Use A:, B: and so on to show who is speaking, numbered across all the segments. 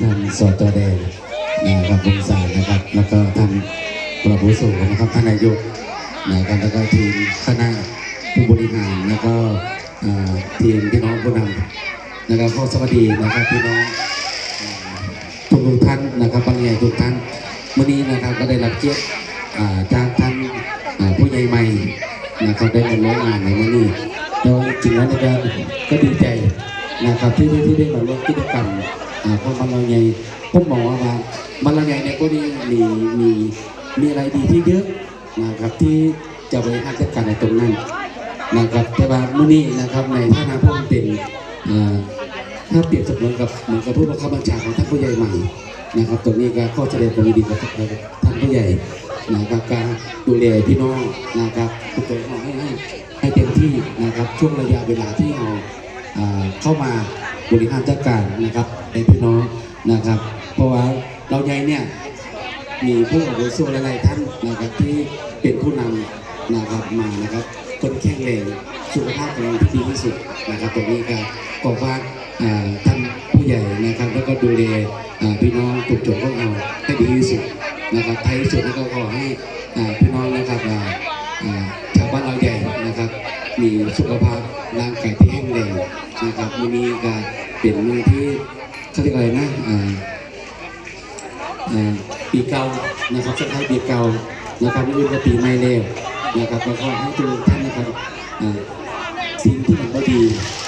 A: ท่านสจแดงนะครับวงศานะครับ แล้วก็ท่านประภูสูนะครับท่านนายกนะครับแล้วก็ทีมคณะผู้บริหารแล้วก็ทีมพี่น้องผู้นำนะครับก็สวัสดีนะครับพี่น้องทุกทุกท่านนะครับบางใหญ่ทุกท่านวันนี้นะครับก็ได้รับเกียรติจากท่านผู้ใหญ่ใหม่นะครับได้มาร่วมงานในวันนี้โดยจริงแล้วนะครับก็ดีใจนะครับที่ที่ที่ได้มาร่วมกิจกรรม อ่าของบาใหญ่ผมมองว่าว่าบางใหญ่เนี่ยก็มีมีมีมีอะไรดีที่เยอะนะครับที่จะบริหารจัดการในตรงนั้นนะครับแต่ว่ามื้อนี้นะครับในฐานะผู้เป็นอ่าถ้าเปรียบเสมือนกับเหมือนกับผู้บังคับบัญชาของท่านผู้ใหญ่ใหม่นะครับตรงนี้ก็ข้อแสดงความยินดีกับท่านผู้ใหญ่นะครับการดูแลพี่น้องนะครับทุกคนให้ให้ให้เต็มที่นะครับช่วงระยะเวลาที่เราเข้ามาบริหารจัดการนะครับ ในพี่น้องนะครับ เพราะว่าเราใหญ่เนี่ยมีผู้อาวุโสหลายๆท่านนะครับที่เป็นผู้นำนะครับมานะครับคนแข็งแรงสุขภาพแข็งแรงที่ดีที่สุดนะครับตรงนี้ก็ขอฝากอ่าท่านผู้ใหญ่นะครับ แล้วก็ดูแลพี่น้องกลุ่มชนของเราให้ดีที่สุดนะครับท้ายที่สุดแล้วก็ขอให้พี่น้องนะครับชาวบ้านเราใหญ่นะครับ มีสุขภาพร่างกายที่แข็งแรงนะครับวันนี้ก็เป็นมือที่เขาเรียก อะไรนะอ่าปีเก่านะครับสถานปีเก่านะครับมื้ออื่นก็ปีใหม่แล้วนะครับก็ขอให้ทุกท่านนะครับอ่าสิ่งที่มันก็ดี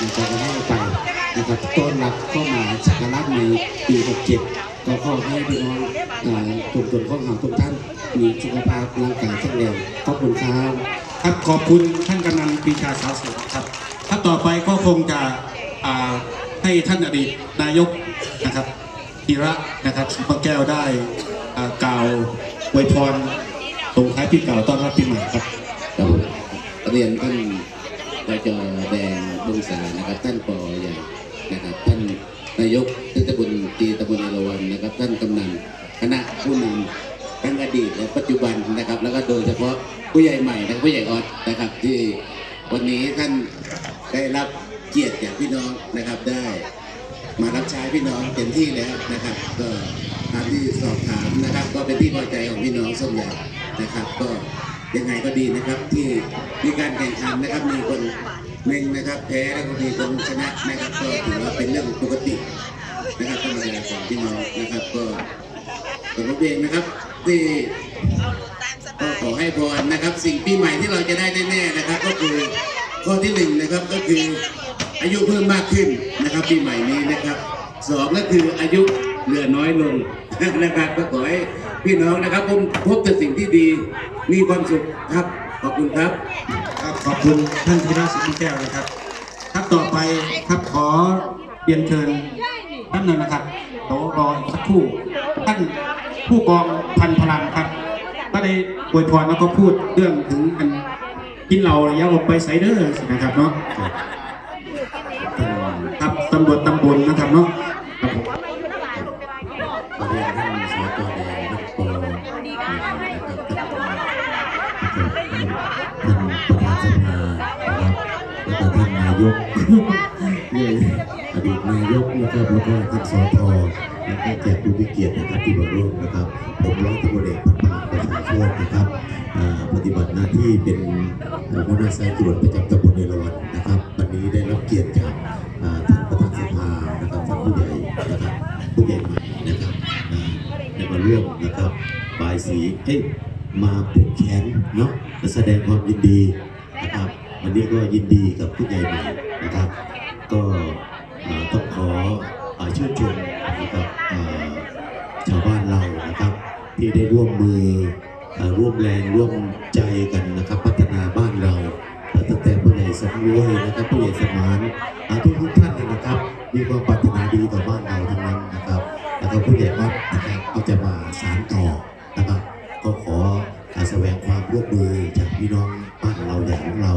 A: นะครับก็ให้ไปนะครับต้อนรับเข้ามาสักการะในปี67ก็ขอให้พี่น้องอ่ากลุ่มชนของเราทุกท่านมีสุขภาพร่างกายแข็งแรงขอบคุณครับ
B: ครับขอบคุณท่านกำนันปีชาสาวสวยครับถ้าต่อไปก็คงจะอ่า ให้ท่านอดีตนายกนะครับธีระนะครับสุภแก้วได้กล่าวอวยพรตรงท้ายปีเก่าต้อนรับปีใหม่ครับ
A: ครับเรียนท่านปจแดงบงษานะครับ ท่านปอใหญ่นะครับ ท่านนายกเทศบาลตีตำบลอรวัณนะครับ ท่านกำนันคณะผู้นำทั้งอดีตและปัจจุบันนะครับ แล้วก็โดยเฉพาะผู้ใหญ่ใหม่และผู้ใหญ่ออดนะครับ ที่วันนี้ท่านได้รับ เกียรติจากพี่น้องนะครับได้ มารับใช้พี่น้องเต็มที่แล้วนะครับ ก็ตามที่สอบถามนะครับ ก็เป็นที่พอใจของพี่น้องส่วนใหญ่นะครับ ก็ยังไงก็ดีนะครับที่มีการแข่งขันนะครับมีคนหนึ่งนะครับแพ้แล้วก็มีคนชนะนะครับ ก็ถือว่าเป็นเรื่องปกตินะครับธรรมดาของพี่น้องนะครับ ก็ตัวผมเองนะครับที่ก็ขอให้พรนะครับ สิ่งปีใหม่ที่เราจะได้แน่ๆนะครับ ก็คือข้อที่หนึ่งนะครับก็คือ อายุเพิ่มมากขึ้นนะครับปีใหม่นี้นะครับสองก็คืออายุเหลือน้อยลงนะครับก็ขอให้พี่น้องนะครับผมพบแต่สิ่งที่ดีมีความสุขครับขอบคุณครับ
B: ครับขอบคุณท่านธีระสุภแก้วนะครับครับต่อไปครับขอเรียนเชิญท่านหนึ่งนะครับเดี๋ยวรออีกสักครู่ท่านผู้กองพันพลังครับก็ได้อวยพรแล้วก็พูดเรื่องถึงกันกินเหล้าระยะออกไปไซเดอร์นะครับเนาะ ครับตำรวจตำบลนะครับเนาะครับผม
A: ขอเรียนท่านสวัสดีแดงท่านปอนะครับท่านท่านประธานสภานะครับแล้วก็ท่านนายกนี่อดีตนายกนะครับแล้วก็ท่านสทแล้วก็แขกผู้มีเกียรตินะครับที่มาร่วมนะครับ ผมร้อยตำรวจเอกพันพลังประชาชนนะครับอ่าปฏิบัติหน้าที่เป็นหัวหน้าสายตรวจประจำตำบลเอราวัณนะครับ สีเอ้ยมาผูกแขนเนาะและแสดงความยินดีนะครับวันนี้ก็ยินดีกับผู้ใหญ่ใหม่นะครับ ก็ต้องขอชื่นชมนะครับชาวบ้านเรานะครับ ที่ได้ร่วมมือร่วมแรงร่วมใจกันนะครับ พัฒนาบ้านเราตั้งแต่ผู้ใหญ่สำรวยนะครับผู้ใหญ่สมานอาทุกทุกท่านเลยนะครับมีความปรารถนาดีต่อบ้านเราทั้งนั้นนะครับ แล้วก็ผู้ใหญ่วัดนะครับก็จะมาสานต่อ ร่วมมือจากพี่น้องบ้านเราใหญ่ของเรา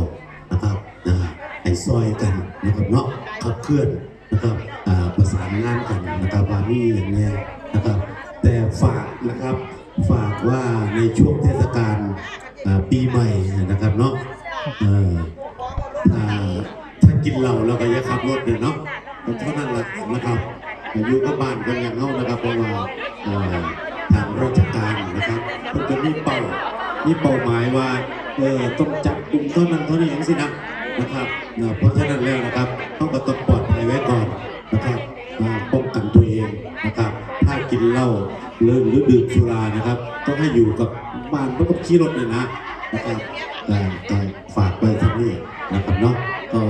A: นะครับนะให้ซอยกันนะครับเนาะขับเคลื่อนนะครับอ่าประสานงานกันนะครับวานี่อย่างเงี้ยนะครับ แต่ฝากนะครับฝากว่าในช่วงเทศกาลอ่าปีใหม่นะครับเนาะออถ้าถ้ากินเหล้าเราก็อย่าขับรถเลยเนาะเท่านั้นแหละนะครับอยู่กับบ้านคนอย่างเฮานะครับเพราะว่าทางราช มีเป้าหมายว่าเออต้องจับกลุ่มเท่านั้นเท่านี้อย่างสินะนะครับเนะเพราะฉะนั้นแล้วนะครับต้องก็ต้องปลอดภัยไว้ก่อนนะครับป้องกันตัวเองนะครับถ้ากินเหล้าหรือหรือดื่มสุรานะครับต้องให้อยู่กับบ้านไม่ต้องขี่รถเลยนะนะครับแต่แต่ฝากไปทางนี้นะครับเนาะก็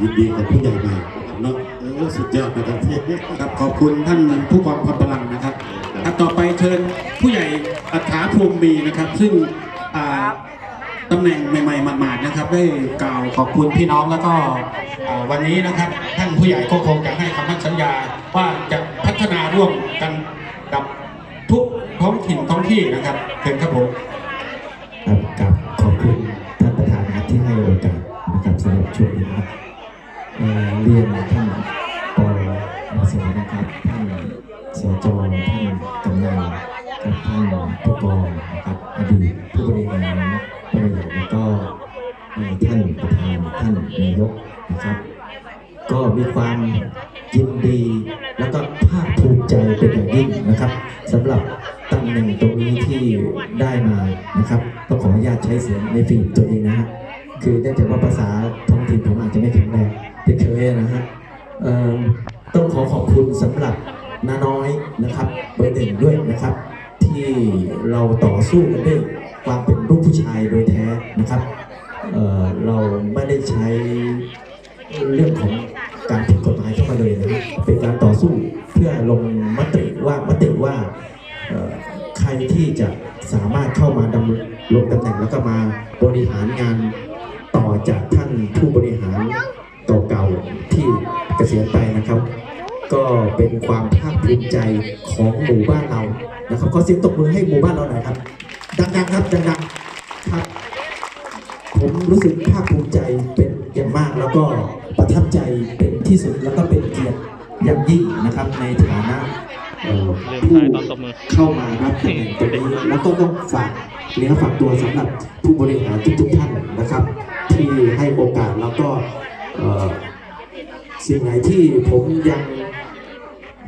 A: ยินดีกับผู้ใหญ่ใหม่นะครับเนาะเออสุดยอดนะครับ
B: ครับขอบคุณท่านผู้กองพลพลังนะ ต่อไปเชิญผู้ใหญ่อัฐาพรหมมีนะครับ ซึ่งตำแหน่งใหม่ๆหมาดๆนะครับ ได้กล่าวขอบคุณพี่น้องแล้วก็วันนี้นะครับ ท่านผู้ใหญ่ก็คงจะให้คำมั่นสัญญาว่าจะพัฒนาร่วมกันกับทุกท้องถิ่นท้องที่นะครับเชิญครับผม
C: ครับกับขอบคุณท่านประธานครับที่ให้โอกาสนะครับสำหรับช่วงนี้นะครับเรียนท่านปอมาสนะครับท่าน เสจท่านกำนันกับท่านผู้กองนะครับอดีตผู้บริหารผู้บริหารแล้วก็ท่านประธานท่านนายกนะครับ ก็มีความยินดี แล้วก็ภาคภูมิใจเป็นอย่างยิ่งนะครับสำหรับตำแหน่งตรงนี้ที่ได้มานะครับต้องขออนุญาตใช้เสียงในฟิล์มตัวเองนะฮะคือเนื่องจากว่าภาษาท้องถิ่นผมอาจจะไม่แข็งแรงเป็นเคยนะฮะต้องขอขอบคุณสำหรับ นาน้อยนะครับเบอร์หนึ่งด้วยนะครับ ที่เราต่อสู้กันด้วยความเป็นลูกผู้ชายโดยแท้นะครับเเราไม่ได้ใช้เรื่องของการผิดกฎหมายเข้ามาเลยนะครับเป็นการต่อสู้เพื่อลงมติว่ามติว่าใครที่จะสามารถเข้ามาดำรงตำแหน่งแล้วก็มาบริหารงานต่อจากท่านผู้บริหารเก่าๆที่เกษียณไปนะครับ ก็เป็นความภาคภูมิใจของหมู่บ้านเรานะครับขอเสียงตบมือให้หมู่บ้านเราหน่อยครับ ดังๆครับดังๆครับ ผมรู้สึกภาคภูมิใจเป็นอย่างมากแล้วก็ประทับใจเป็นที่สุดแล้วก็เป็นเกียรติอย่างยิ่งนะครับในฐานะผู้เข้ามารับตำแหน่งตรงนี้แล้วก็ต้องฝากเนื้อฝากตัวสำหรับผู้บริหารทุกๆท่านนะครับ ที่ให้โอกาสแล้วก็ สิ่งไหนที่ผมยัง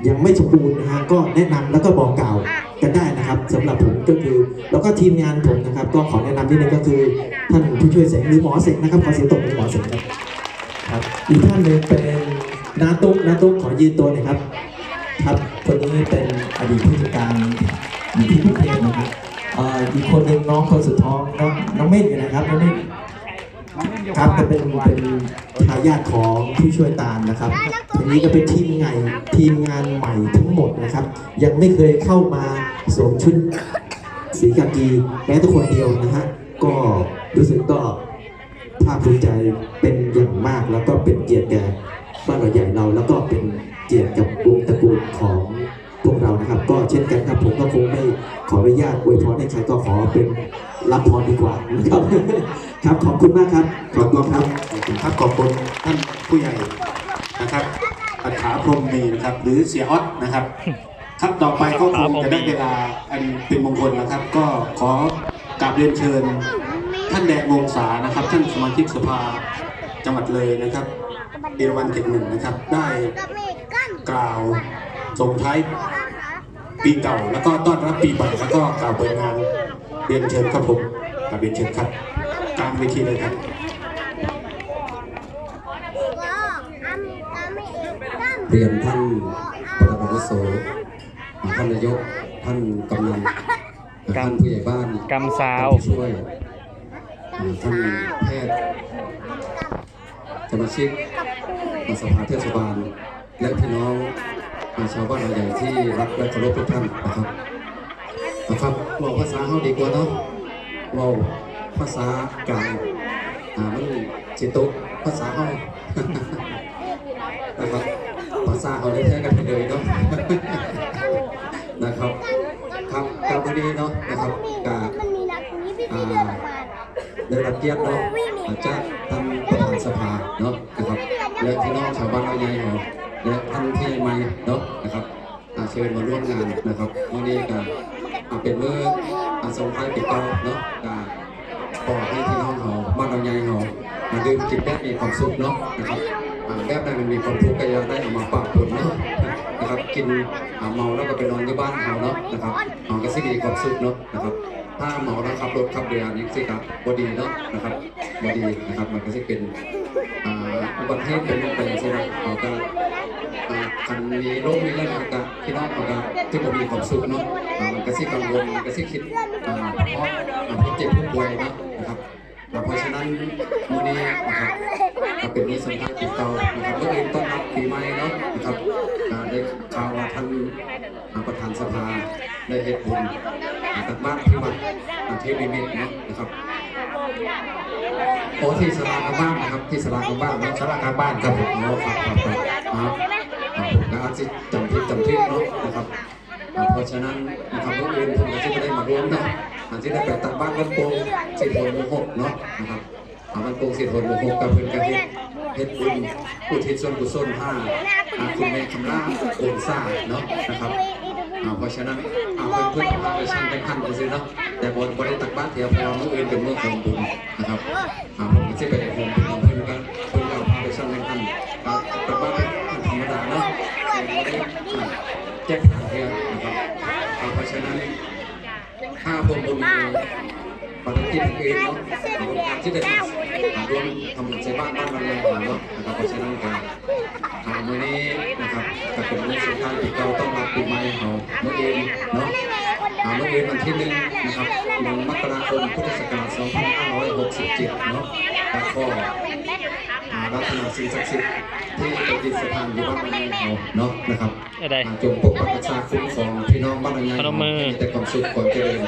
C: ยังไม่สมบูรณ์นะฮะก็แนะนำแล้วก็บอกกล่าวกันได้นะครับสำหรับผมก็คือ แล้วก็ทีมงานผมนะครับ ก็ขอแนะนำนิดนึงก็คือ ท่านผู้ช่วยเสงหรือหมอเสงนะครับขอเสียงตบมือหมอเสงครับครับอีกท่านหนึ่งเป็นนาตุ๊กนาตุ๊กขอยืนตัวหน่อยครับ ครับคนนี้เป็นอดีตผู้จัดการอยู่ที่กรุงเทพนะครับอีกคนหนึ่งน้องคนสุดท้องน้องน้องเม่นนะครับน้องเม่น ครับจะเป็นเป็นทายาทของผู้ช่วยตาลนะครับทีนี้ก็เป็นทีมไงทีมงานใหม่ทั้งหมดนะครับ ยังไม่เคยเข้ามาสวมชุดสีกากีแม้แต่คนเดียวนะฮะก็รู้สึกก็ภาคภูมิใจเป็นอย่างมากแล้วก็เป็นเกียรติแก่บ้านเราใหญ่เราแล้วก็เป็นเกียรติกับวงตระกูลของ พวกเรานะครับ ก็เช่นกันครับผมก็คงไม่ขออนุญาตอวยพรให้ใครก็ขอเป็นรับพรดีกว่านะครับครับขอบคุณมากครับ
B: ขอบคุณครับครับขอบคุณท่านผู้ใหญ่นะครับอัฐาพรมมีนะครับ หรือเสียออสนะครับ ครับต่อไปก็คงจะได้เวลาอันเป็นมงคลแล้วครับ ก็ขอกราบเรียนเชิญ ท่านแดงวงศานะครับ ท่านสมาชิกสภาจังหวัดเลยนะครับเอราวันเขตหนึ่งนะครับ ได้กล่าว ส่งท้ายปีเก่าแล้วก็ต้อนรับปีใหม่แล้วก็กล่าวเปิดงานเรียนเชิญครับผมกราบเรียนเชิญครับกลางเวทีเลยครับ
D: เรียนท่านประธานอาวุโสท่านนายกท่านกำนันท่านผู้ใหญ่บ้าน
E: กำซาว
D: ท่านผู้ช่วยท่านแพทย์สมาชิกสภาเทศบาลและพี่น้อง ชาวบ้านเราใหญ่ที่รักและเคารพทุกท่านนะครับนะครับบอกภาษาเขาดีกว่าเนาะเว่าภาษากลางอ่ามันจิตุกภาษาเขานะครับภาษาเขาได้แท้กันไปเลยเนาะนะครับครับกับวันนี้เนาะนะครับกา
F: มันมีนักนี้พี่พี่เดินออกมา
D: ได้รับเกียรติเนาะอาจจะท่านประธานสภาเนาะนะครับและพี่น้องชาวบ้านเราใหญ่เนาะ และท่านที่ใหม่เนาะนะครับเชิญมาร่วมงานนะครับวันนี้ก็เป็นเมืออสงท้ายปีเก่าเนาะก็ขอให้พี่น้องเขาบ้านเราใหญ่เขามาดื่มกินแบบมีความสุขเนาะนะครับอ่าแบบนั้นมันมีความทุกข์ก็อยังได้เอามาปรับปรุงเนาะนะครับกินเมาแล้วก็ไปนอนที่บ้านเขาเนาะนะครับเอาก็สิมีความสุขเนาะนะครับถ้าเมาแล้วขับรถขับเรือนี่สิครับบดีเนาะนะครับบดีนะครับมันก็สิเป็นอุบัติเหตุเป็นไปใช่ไหมเอาก็อ่าคัน มีโรคมีอะไรก็พี่น้องเขาก็ที่บ่มีความสุขเนาะอามันก็สิกังวลมันก็สิคิดเพราะผู้เจ็บผู้ป่วยเนาะนะครับเพราะฉะนั้นมื้อนี้นะครับก็เป็นนิสัยติดเตานะครับก็เองต้อนรับปีใหม่เนาะนะครับได้ข่าวว่าท่านประธานสภาได้เหตุผลตัดบ้านที่วัดอ่าเทพนิมิตรเนาะนะครับโอ้ที่สลากลางบ้านนะครับที่สลากลางบ้านนาะสลากลางบ้านครับผมเนาะครับครับครับ รับอ่าผมก็อาจำผิดจำผิดเนาะนะครับเพราะฉะนั้นนะครับเมื่ออื่นผมก็จะไม่ได้มาร่วมนะอาจจะได้ไปตัดบ้านวัดโป่งสิบหกโมงหกเนาะนะครับอามันโกงสิทธิ์ผลบุคคลกับเพื่อนกันเฮ็ดเฮ็ดบุญอุทิศส่วนกุศลห้าคุณแม่คำล่าโอนซ่าเนาะนะครับเพราะฉะนั้นอาเพื่อนเพื่อนพาไปชั้นเป็นพันไปซื้อเนาะแต่บนบริตักบ้านเถียวพอเมื่ออื่นเป็นเมื่อของบุญนะครับผมจะไปในบุญ ถ้าผมบ่มีปฏิทินอื่นเนาะการที่จะทำรวมทำหนังใช้บ้านบ้านบางแรงเนาะนะครับเพราะฉะนั้นการทางมื้อนี้นะครับก็เป็นเรื่องสำคัญที่เราต้องรับปีใหม่เขาเมื่อเองเนาะอ่าเมื่อเองวันที่หนึ่งนะครับหนึ่งมกราคมพุทธศักราช2567 เนาะแล้วก็อารัตนาสิ่งศักดิ์สิทธิ์ที่ประดิษฐานอยู่บ้านบางแรงเขาเนาะนะครับจงปกปักรักษาคุ้มครองพี่น้องบ้านบางแรง
E: พนมมือ
D: ให้มีแต่ความสุขความเจริญ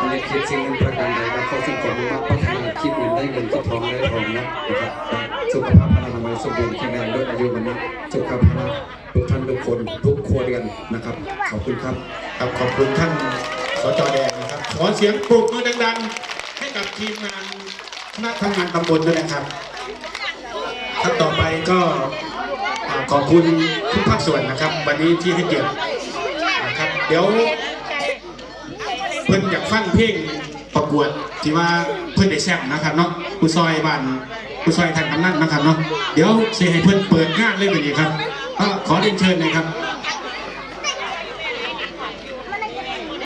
D: อันนี้คิดสิ่งหนึ่งประการใดก็ขอสิ่งของมากพัฒนาคิดเงินได้เงินคิดทองได้ทองนะนะครับสุขภาพพลังงานสมบูรณ์แข็งแรงด้วยอายุมันนะสุขภาพทุกท่านทุกคนทุกครัวเรือนนะครับ ขอบคุณครับ
B: ครับขอบคุณท่านสจแดงนะครับขอเสียงปรบมือดังๆ ให้กับทีมงานคณะทำงานตำบลด้วยนะครับครับต่อไปก็ขอบคุณทุกภาคส่วนนะครับ วันนี้ที่ให้เกียรตินะครับ เดี๋ยว ฟังเพลงประกวดที่ว่าเพื่อนได้แชมป์นะครับเนาะกูซอยบ้านกูซอยทานกำนันนะครับเนาะเดี๋ยวสิให้เพื่อนเปิดงานเลยบัดนี้ครับก็ขอเรียนเชิญเลยครับ